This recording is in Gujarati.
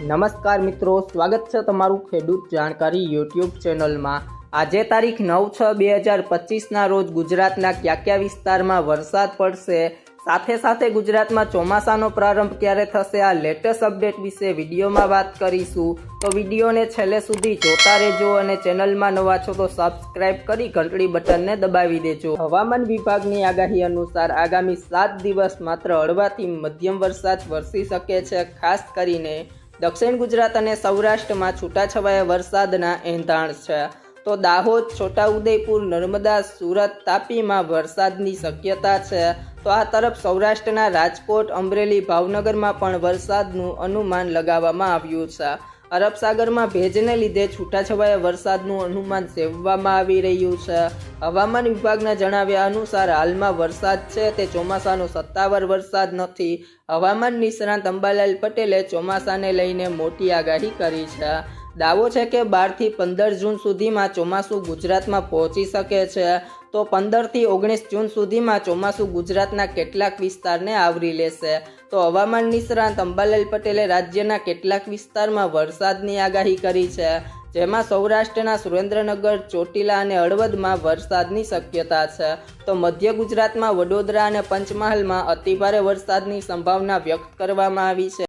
નમસ્કાર મિત્રો, સ્વાગત છે તમારું ખેડૂત જાણકારી યુટ્યુબ ચેનલમાં. આજે તારીખ નવ છ બે હજાર પચીસના રોજ ગુજરાતના કયા કયા વિસ્તારમાં વરસાદ પડશે? સાથે સાથે ગુજરાતમાં ચોમાસાનો પ્રારંભ ક્યારે થશે? આ લેટેસ્ટ અપડેટ વિશે વિડીયોમાં વાત કરીશું. તો વિડીયોને છેલ્લે સુધી જોતા રહેજો અને ચેનલમાં નવા છો તો સબસ્ક્રાઇબ કરી ઘંટડી બટનને દબાવી દેજો. હવામાન વિભાગની આગાહી અનુસાર આગામી સાત દિવસ માત્ર હળવાથી મધ્યમ વરસાદ વરસી શકે છે, ખાસ કરીને દક્ષિણ ગુજરાત અને સૌરાષ્ટ્રમાં છૂટાછવાયા વરસાદના એંધાણ છે. તો દાહોદ, છોટાઉદેપુર, નર્મદા, સુરત તાપીમાં વરસાદની શક્યતા છે. તો આ તરફ સૌરાષ્ટ્રના રાજકોટ, અમરેલી, ભાવનગરમાં પણ વરસાદનું અનુમાન લગાવવામાં આવ્યું છે. અરબ સાગરમાં ભેજને લીધે છૂટાછવાયા વરસાદનું અનુમાન સેવવામાં આવી રહ્યું છે. હવામાન વિભાગના જણાવ્યા અનુસાર, હાલમાં વરસાદ છે તે ચોમાસાનો સત્તાવાર વરસાદ નથી. હવામાન નિષ્ણાંત અંબાલાલ પટેલે ચોમાસાને લઈને મોટી આગાહી કરી છે. દાવો છે કે બારથી પંદર જૂન સુધીમાં ચોમાસું ગુજરાતમાં પહોંચી શકે છે. તો પંદરથી ઓગણીસ જૂન સુધીમાં ચોમાસું ગુજરાતના કેટલાક વિસ્તારને આવરી લેશે. તો હવામાન નિષ્ણાંત અંબાલાલ પટેલે રાજ્યના કેટલાક વિસ્તારમાં વરસાદની આગાહી કરી છે, જેમાં સૌરાષ્ટ્રના સુરેન્દ્રનગર, ચોટીલા અને હળવદમાં વરસાદની શક્યતા છે. તો મધ્ય ગુજરાતમાં વડોદરા અને પંચમહાલમાં અતિભારે વરસાદની સંભાવના વ્યક્ત કરવામાં આવી છે.